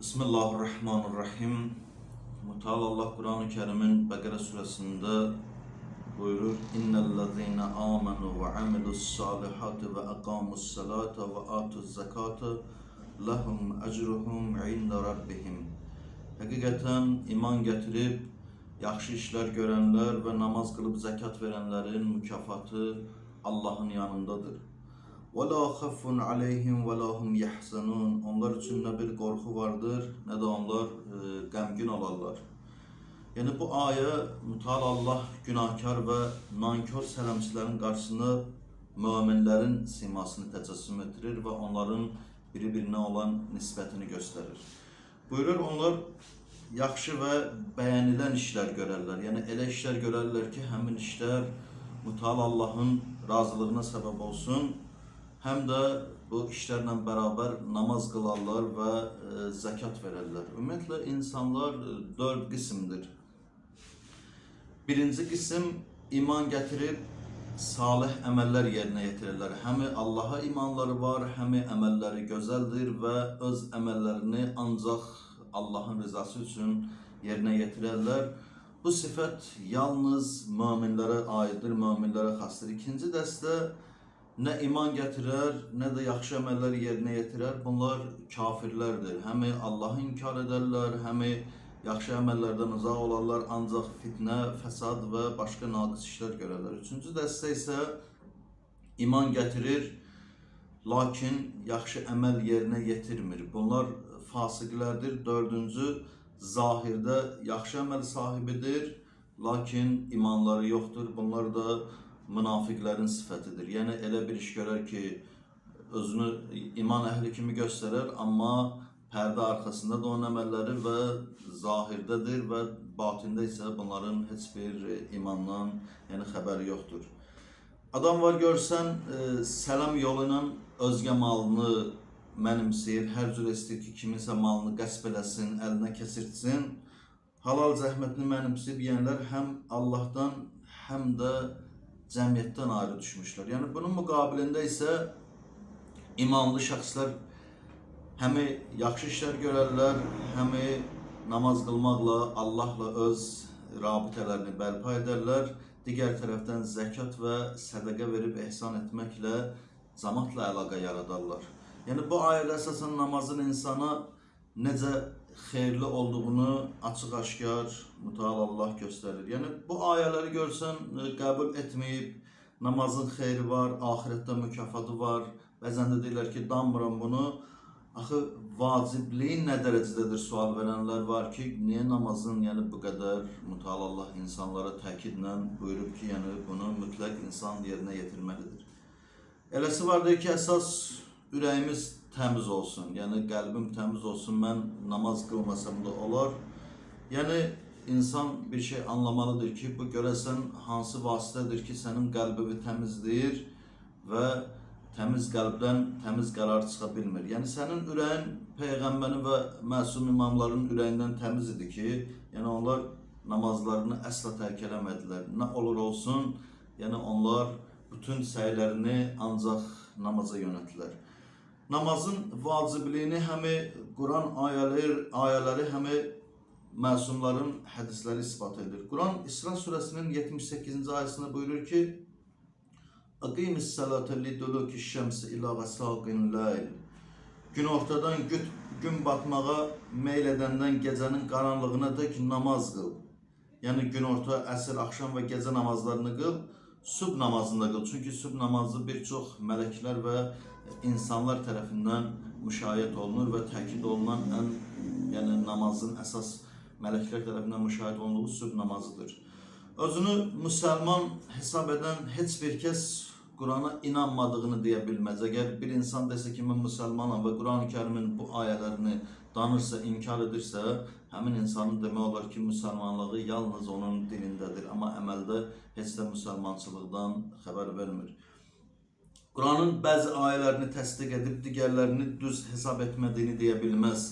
Bismillahirrahmanirrahim. Mutal Allah Kur'an-ı Kerim'in Bekara suresinde buyurur. İnnellezîne âmenû ve amilus salihâti ve akâmus salâte ve âtuz zekâte lehum ecruhum inde rabbihim. Hakikaten iman getirip yaxşı işler görenler ve namaz kılıp zekat verenlerin mükafatı Allah'ın yanındadır. وَلَا خَفٌ عَلَيْهِمْ وَلَا هُمْ يَحْزَنُونَ Onlar için ne bir korku vardır ne de onlar e, gamgin olarlar. Yani bu aya mutal Allah günahkar ve nankör selamçıların karşısında müminlerin simasını tecessüm ettirir ve onların birbirine olan nispetini gösterir. Buyurur onlar yaxşı ve beğenilen işler görerler. Yani elə işler görerler ki həmin işler mutal Allah'ın razılığına sebep olsun. hem de bu işlerle beraber namaz kılarlar ve e, zekat verirler. Ümumiyyətlə insanlar e, dört kısımdır. Birinci kısım iman getirip salih emeller yerine getirirler. Hem Allah'a imanları var, hem emelleri güzeldir ve öz emellerini ancak Allah'ın rızası için yerine getirirler. Bu sifət yalnız möminlərə aiddir, möminlərə xasdır. İkinci dəstə nə iman gətirər, nə də yaxşı əməllər yerinə yetirər. Bunlar kafirlərdir. Həmi Allahı inkar edərlər, həmi yaxşı əməllərdən uzaq olarlar, ancaq fitnə, fəsad və başqa naqis işlər görərlər. Üçüncü dəstə isə iman gətirir, lakin yaxşı əməl yerinə yetirmir. Bunlar fasiqlərdir. Dördüncü zahirdə yaxşı əməl sahibidir, lakin imanları yoxdur. Bunlar da münafiqlərin sifətidir. Yəni elə bir iş görər ki, özünü iman əhli kimi göstərər, amma pərdə arxasında da onun əməlləri və zahirdədir və batində isə bunların heç bir imandan, yəni xəbəri yoxdur. Adam var görsən, e, səlam yolu ilə özgə malını mənimsəyir, hər cür istəyir ki, kiminsə malını qəsb eləsin, əlinə keçirtsin. Halal zəhmətini mənimsəyib yeyənlər həm Allahdan, həm də cəmiyyətdən ayrı düşmüşlər. Yəni bunun müqabilində isə imanlı şəxslər həmi yaxşı işlər görərlər, həmi namaz qılmaqla, Allahla öz rabitələrini bərpa edərlər. Digər tərəfdən zəkat və sədaqə verib ehsan etməklə cəmaatla əlaqə yaradarlar. Yəni bu ayədə əsasən namazın insana necə xeyirli olduğunu açıq-aşkar mütəal Allah göstərir. Yəni bu ayələri görsən e, qəbul etməyib namazın xeyri var, axirətdə mükafatı var. Bəzən də deyirlər ki, danmıram bunu. Axı vacibliyi nə dərəcədədir sual verənlər var ki, niyə namazın yəni bu qədər mütəal Allah insanlara təkidlə buyurub ki, yəni bunu mütləq insan yerinə yetirməlidir. Eləsi vardır ki, əsas ürəyimiz təmiz olsun. Yəni qəlbim təmiz olsun. Mən namaz qılmasam da olar. Yəni insan bir şey anlamalıdır ki, bu görəsən hansı vasitədir ki, sənin qəlbini təmizləyir və təmiz qəlbdən təmiz qərar çıxa bilmir. Yəni sənin ürəyin peyğəmbərin və məsum imamların ürəyindən təmiz idi ki, yəni onlar namazlarını əsla tərk eləmədilər. Nə olur olsun, yəni onlar bütün səylərini ancaq namaza yönəltdilər. Namazın vacibliyini həmi Quran ayələri, ayələri həmi məsumların hədisləri isbat edir. Quran İsra surəsinin 78-ci ayəsində buyurur ki: "Aqimis salate liduluki şemsi ila ghasaqin layl." Gün ortadan gün, gün batmağa meyl edəndən gecənin qaranlığına dək namaz qıl. Yəni gün orta, əsr, axşam və gecə namazlarını qıl. Sub namazını da qıl. Çünki sub namazı bir çox mələklər və insanlar tərəfindən müşahidə olunur və təkid olunan ən yəni namazın əsas mələklər tərəfindən müşahidə olunduğu sub namazıdır. Özünü müsəlman hesab edən heç bir kəs Qurana inanmadığını deyə bilməz. Əgər bir insan desə ki, mən müsəlmanam və Qurani-Kərimin bu ayələrini danırsa, inkar edirsə, həmin insanın demək olar ki, müsəlmanlığı yalnız onun dilindədir, amma əməldə heç də müsəlmançılıqdan xəbər vermir. Quranın bəzi ayələrini təsdiq edib digərlərini düz hesab etmədiyini deyə bilməz.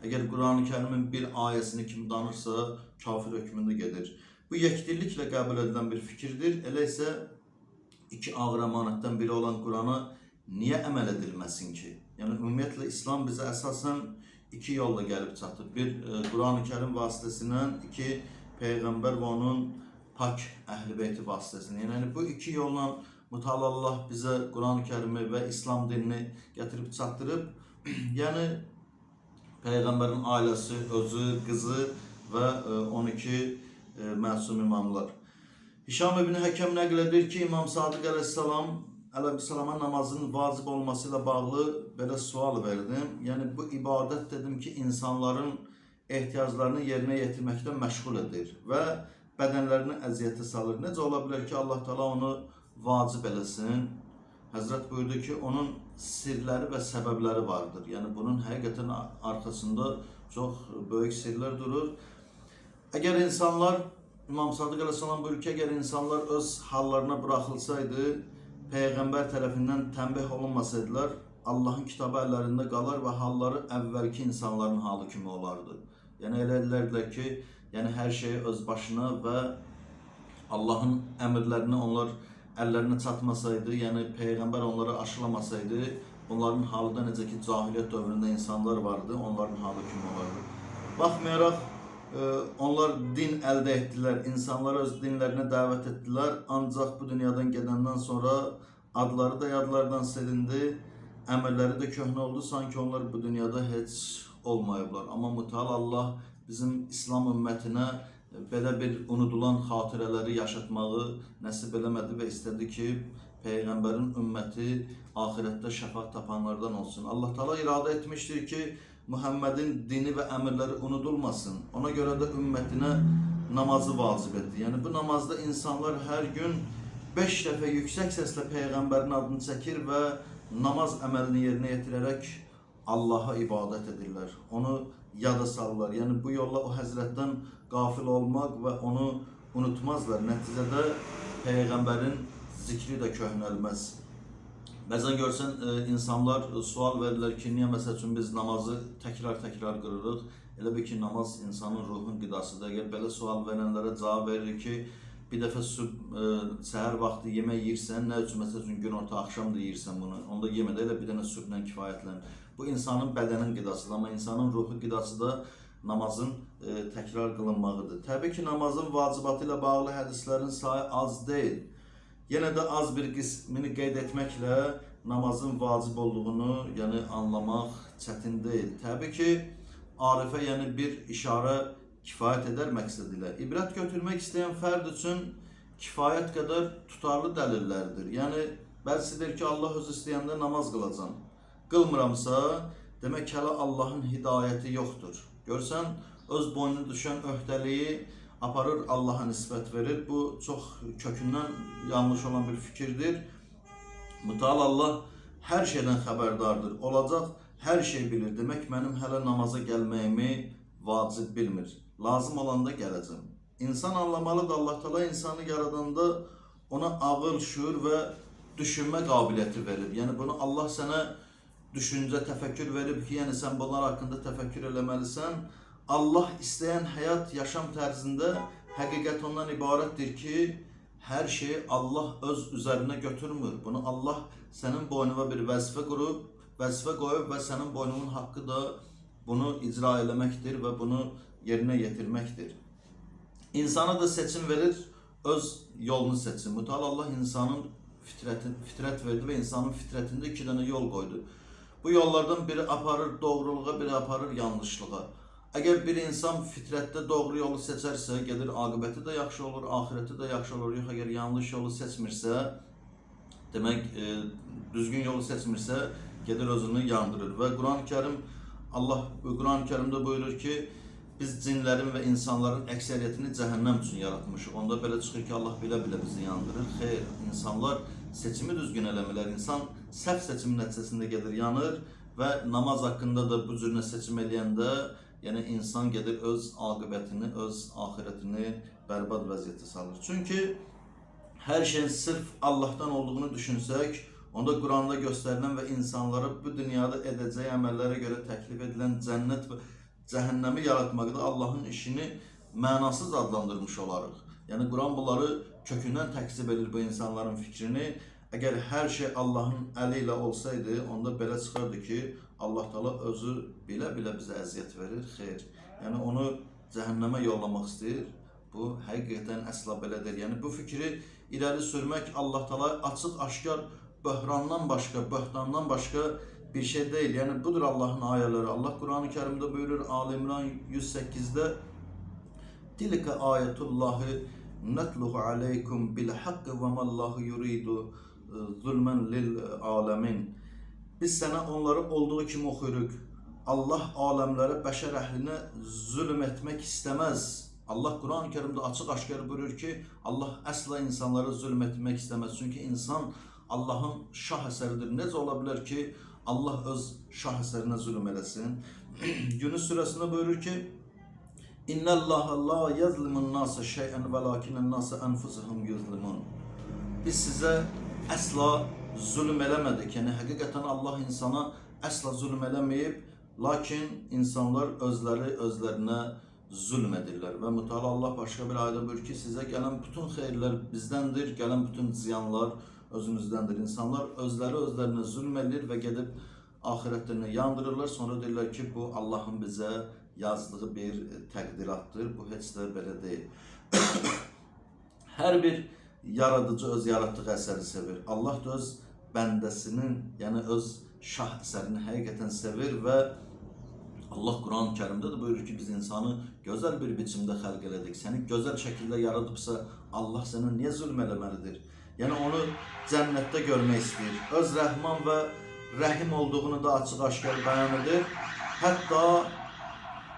Əgər Quran-ı Kərimin bir ayəsini kim danırsa, kafir hökmündə gedir. Bu yekdilliklə qəbul edilən bir fikirdir. Elə isə iki ağır əmanətdən biri olan Qurana niyə əməl edilməsin ki? Yəni ümumiyyətlə İslam bizə əsasən iki yolla gəlib çatıb. Bir e, Quran-ı Kərim vasitəsilə, iki peyğəmbər və onun pak əhl-i beyti vasitəsilə. Yəni bu iki yolla Mütəala Allah bizə Quran-ı Kərimi və İslam dinini gətirib çatdırıb. yəni peyğəmbərin ailəsi, özü, qızı və e, 12 e, məsum imamlar. Hişam ibn Həkəm nəql edir ki, İmam Sadiq əleyhissalam əleyhissalama namazın vacib olması ilə bağlı belə sual verdim. Yəni bu ibadət dedim ki, insanların ehtiyaclarını yerinə yetirməkdə məşğul edir və bədənlərini əziyyətə salır. Necə ola bilər ki, Allah Taala onu vacib eləsin? Həzrət buyurdu ki, onun sirləri və səbəbləri vardır. Yəni bunun həqiqətən arxasında çox böyük sirlər durur. Əgər insanlar İmam Sadiq Aleyhisselam buyurur ki, əgər insanlar öz hallarına buraxılsaydı, Peyğəmbər tərəfindən tənbih olunmasaydılar, Allahın kitabı əllərində qalar və halları əvvəlki insanların halı kimi olardı. Yəni elə edilərdilər ki, yəni hər şeyi öz başına və Allahın əmrlərini onlar əllərinə çatmasaydı, yəni Peyğəmbər onları aşılamasaydı, onların halı da necə ki cahiliyyət dövründə insanlar vardı, onların halı kimi olardı. Baxmayaraq e, onlar din əldə etdilər, insanları öz dinlərinə dəvət etdilər, ancaq bu dünyadan gedəndən sonra adları da yadlardan silindi, əməlləri də köhnə oldu, sanki onlar bu dünyada heç olmayıblar. Amma mütəal Allah bizim İslam ümmətinə belə bir unudulan xatirələri yaşatmağı nəsib eləmədi və istədi ki, Peyğəmbərin ümməti axirətdə şəfaət tapanlardan olsun. Allah Taala iradə etmişdir ki, Muhammedin dini və əmrləri unudulmasın. Ona görə də ümmətinə namazı vacib etdi. Yəni bu namazda insanlar hər gün 5 dəfə yüksək səslə Peyğəmbərin adını çəkir və namaz əməlini yerinə yetirərək Allaha ibadət edirlər. Onu yada salırlar. Yəni bu yolla o həzrətdən qafil olmaq və onu unutmazlar. Nəticədə Peyğəmbərin zikri də köhnəlməz. Bəzən görsən e, insanlar e, sual verirlər ki, niyə məsəl üçün biz namazı təkrar-təkrar qırırıq? Elə bir ki, namaz insanın ruhun qidasıdır. Əgər belə sual verənlərə cavab verir ki, bir dəfə süb, e, səhər vaxtı yemək yeyirsən, nə üçün məsəl üçün gün orta axşam da yeyirsən bunu, onda yemə də elə bir dənə süblə kifayətlən. Bu insanın bədənin qidasıdır, amma insanın ruhu qidası da namazın e, təkrar qılınmağıdır. Təbii ki, namazın vacibatı ilə bağlı hədislərin sayı az deyil. Yenə də az bir qismini qeyd etməklə namazın vacib olduğunu, yəni anlamaq çətin deyil. Təbii ki, arifə yəni bir işarə kifayət edər məqsədilə. İbrət götürmək istəyən fərd üçün kifayət qədər tutarlı dəlillərdir. Yəni bəzisi deyir ki, Allah öz istəyəndə namaz qılacam. Qılmıramsa, demək hələ Allahın hidayəti yoxdur. Görsən, öz boynuna düşən öhdəliyi aparır Allaha nisbət verir. Bu çox kökündən yanlış olan bir fikirdir. Mütəal Allah hər şeydən xəbərdardır. Olacaq hər şey bilir. Demək mənim hələ namaza gəlməyimi vacib bilmir. Lazım olanda gələcəm. İnsan anlamalıdır. Allah Teala insanı yaradanda ona ağıl, şuur və düşünmə qabiliyyəti verib. Yəni bunu Allah sənə düşüncə, təfəkkür verib ki, yəni sən bunlar haqqında təfəkkür eləməlisən. Allah istəyən həyat, yaşam tərzində həqiqət ondan ibarətdir ki, hər şeyi Allah öz üzərinə götürmür. Bunu Allah sənin boynuna bir vəzifə qurub, vəzifə qoyub və sənin boynunun haqqı da bunu icra eləməkdir və bunu yerinə yetirməkdir. İnsana da seçim verir, öz yolunu seçsin. Mütəal Allah insanın fitrətin, fitrət verdi və insanın fitrətində iki dənə yol qoydu. Bu yollardan biri aparır doğruluğa, biri aparır yanlışlığa. Əgər bir insan fitrətdə doğru yolu seçərsə, gedir aqibəti də yaxşı olur, axirəti də yaxşı olur. Yox, əgər yanlış yolu seçmirsə, demək e, düzgün yolu seçmirsə, gedir özünü yandırır. Və Quran-Kərim Allah Quran-ı Kərimdə buyurur ki, biz cinlərin və insanların əksəriyyətini cəhənnəm üçün yaratmışıq. Onda belə çıxır ki, Allah bilə-bilə bizi yandırır. Xeyr, insanlar seçimi düzgün eləmirlər. İnsan səhv seçim nəticəsində gedir, yanır və namaz haqqında da bu cür seçim eləyəndə, yəni insan gedir öz aqibətini, öz axirətini bərbad vəziyyətə salır. Çünki hər şeyin sırf Allah'tan olduğunu düşünsək, onda Quranda göstərilən və insanlara bu dünyada edəcəyi əməllərə görə təklif edilən cənnət və cəhənnəmi yaratmaqda Allahın işini mənasız adlandırmış olarıq. Yəni Quran bunları kökündən təksib edir bu insanların fikrini. Əgər hər şey Allahın əli ilə olsaydı, onda belə çıxardı ki, Allah Taala özü bilə-bilə bizə əziyyət verir. Xeyr. Yəni onu cəhənnəmə yollamaq istəyir. Bu həqiqətən əsla belə deyil. Yəni bu fikri irəli sürmək Allah Taala açıq-aşkar böhrandan başqa, böhtandan başqa bir şey değil. Yəni budur Allahın ayələri. Allah Qurani-Kərimdə buyurur Ali İmran 108-də Tilka ayetullahi netluhu aleykum bil haqqı ve mallahu yuridu e, zulmen lil alemin. Biz sənə onları olduğu kimi oxuyuruq. Allah aləmlərə, bəşər əhlinə zülm etmək istəməz. Allah Quran-ı Kərimdə açıq-aşkar buyurur ki, Allah əsla insanlara zülm etmək istəməz. Çünki insan Allahın şah əsəridir. Necə ola ki, Allah öz şah əsərinə zülm eləsin? Yunus surəsində buyurur ki, İnna Allah la yazlimun nasa şey'en velakinen nasa enfusuhum yuzlimun. Biz sizə əsla zulm eləmədik. Yəni həqiqətən Allah insana əsla zulm eləməyib, lakin insanlar özləri özlərinə zulm edirlər. Və mütəala Allah başqa bir ayədə buyurur ki, sizə gələn bütün xeyirlər bizdəndir, gələn bütün ziyanlar özünüzdəndir. İnsanlar özləri özlərinə zulm edir və gedib axirətlərini yandırırlar. Sonra deyirlər ki, bu Allahın bizə yazdığı bir təqdiratdır. Bu heç də belə deyil. Hər bir yaradıcı öz yaratdığı əsəri sevir. Allah da öz bəndəsinin, yəni öz şah əsərini həqiqətən sevir və Allah Quran-ı Kərimdə də buyurur ki, biz insanı gözəl bir biçimdə xəlq elədik. Səni gözəl şəkildə yaradıbsa, Allah sənə niyə zülm eləməlidir? Yəni onu cənnətdə görmək istəyir. Öz rəhman və rəhim olduğunu da açıq-aşkar bəyan edir. Hətta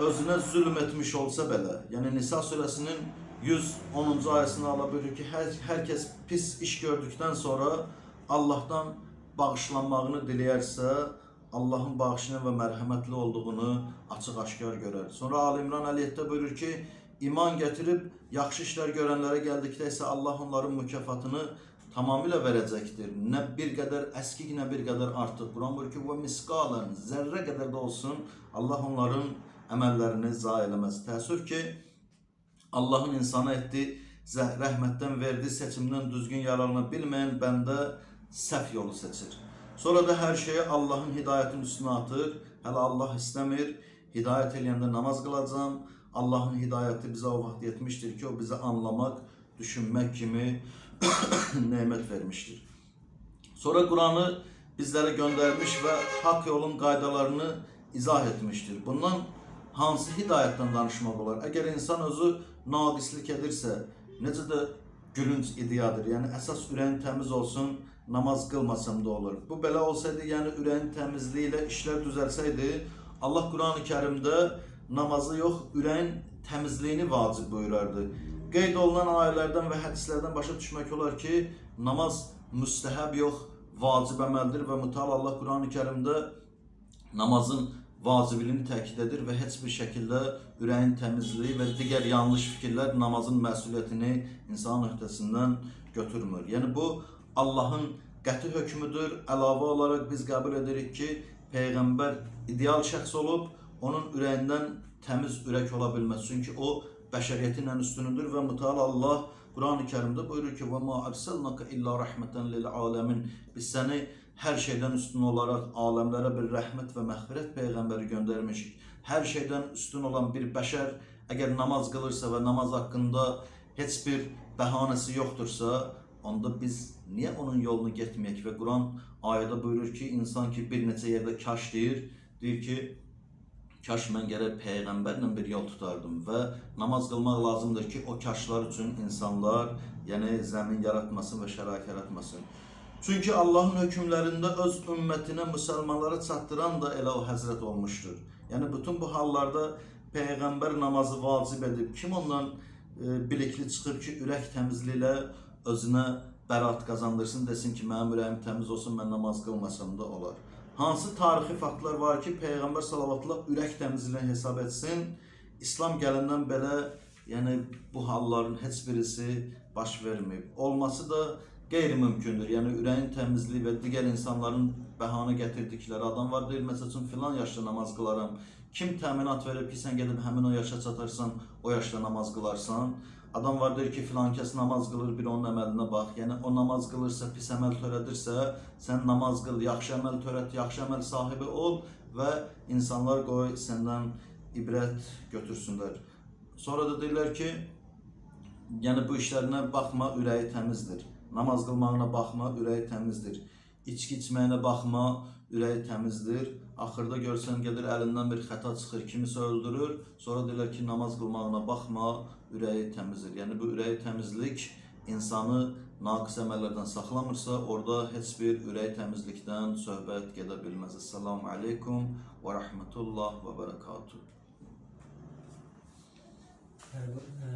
özünə zülm etmiş olsa belə, yəni Nisa surəsinin 110-cu ayəsini ala buyurur ki, hər, hər kəs pis iş gördükdən sonra Allahdan bağışlanmağını diləyərsə, Allahın bağışlayan və mərhəmətli olduğunu açıq-aşkar görər. Sonra Ali İmran 57-də buyurur ki, iman gətirib yaxşı işlər görənlərə gəldikdə isə Allah onların mükafatını tamamilə verəcəkdir. Nə bir qədər əskik, nə bir qədər artıq. Quran buyurur ki, və misqalən, zərrə qədər də olsun, Allah onların əməllərini zayi eləməz. Təəssüf ki, Allahın insana etdiyi rəhmətdən verdiyi seçimdən düzgün yararlana bilməyən bəndə səhv yolu seçir. Sonra da hər şeyi Allahın hidayətinin üstünə atır. Hələ Allah istəmir. Hidayət eləyəndə namaz qılacam. Allahın hidayəti bizə o vaxt yetmişdir ki, o bizə anlamaq, düşünmək kimi nemət vermişdir. Sonra Kur'an'ı bizlere göndermiş ve hak yolun qaydalarını izah etmiştir. Bundan hansı hidayətdən danışmaq olar? Əgər insan özü naqislik edirsə, necə də gülünc ideyadır. Yəni əsas ürəyin təmiz olsun, namaz qılmasam da olur. Bu belə olsaydı, yəni ürəyin təmizliyi ilə işlər düzəlsəydi, Allah Quran-ı Kərimdə namazı yox, ürəyin təmizliyini vacib buyurardı. Qeyd olunan ayələrdən və hədislərdən başa düşmək olar ki, namaz müstəhəb yox, vacib əməldir və mütəal Allah Quran-ı Kərimdə namazın vacibliyini təkid edir və heç bir şəkildə ürəyin təmizliyi və digər yanlış fikirlər namazın məsuliyyətini insan öhdəsindən götürmür. Yəni bu Allahın qəti hökmüdür. Əlavə olaraq biz qəbul edirik ki, peyğəmbər ideal şəxs olub, onun ürəyindən təmiz ürək ola bilməz. Çünki o bəşəriyyətin ən üstünüdür və mütəal Allah Quran-ı Kərimdə buyurur ki: "Və ma arsalnaka illa rahmeten lil alamin." Biz səni hər şeydən üstün olaraq aləmlərə bir rəhmət və məğfirət peyğəmbəri göndərmişik. Hər şeydən üstün olan bir bəşər əgər namaz qılırsa və namaz haqqında heç bir bəhanəsi yoxdursa, onda biz niyə onun yolunu getməyək və Quran ayədə buyurur ki, insan ki bir neçə yerdə kaş deyir, deyir ki, kaş mən gərək peyğəmbərlə bir yol tutardım və namaz qılmaq lazımdır ki, o kaşlar üçün insanlar, yəni zəmin yaratmasın və şərait yaratmasın. Çünki Allahın hökmlərində öz ümmətinə, müsəlmanlara çatdıran da elə o Həzrət olmuşdur. Yəni bütün bu hallarda peyğəmbər namazı vacib edib, kim ondan e, bilikli çıxır ki, ürək təmizliyi ilə özünə bərat qazandırsın, desin ki, mənim ürəyim təmiz olsun, mən namaz qılmasam da olar. Hansı tarixi faktlar var ki, Peyğəmbər sallallahu ürək təmizliyini hesab etsin? İslam gələndən belə, yəni bu halların heç birisi baş verməyib. Olması da qeyri-mümkündür. Yəni ürəyin təmizliyi və digər insanların bəhanə gətirdikləri adam var deyir, məsəl üçün filan yaşda namaz qılaram. Kim təminat verib ki, sən gedib həmin o yaşa çatarsan, o yaşda namaz qılarsan? Adam var deyir ki, filan kəs namaz qılır, bir onun əməlinə bax. Yəni o namaz qılırsa, pis əməl törədirsə, sən namaz qıl, yaxşı əməl törət, yaxşı əməl sahibi ol və insanlar qoy səndən ibrət götürsünlər. Sonra da deyirlər ki, yəni bu işlərinə baxma, ürəyi təmizdir. Namaz qılmağına baxma, ürəyi təmizdir. İçki içməyinə baxma, ürəyi təmizdir. Axırda görsən gedir əlindən bir xəta çıxır, kimisə öldürür. Sonra deyirlər ki, namaz qılmağına baxma, ürəyi təmizdir. Yəni bu ürəyi təmizlik insanı naqis əməllərdən saxlamırsa, orada heç bir ürək təmizlikdən söhbət gedə bilməz. Assalamu aleykum və rahmetullah və bərəkatuhu. Yani bu, e,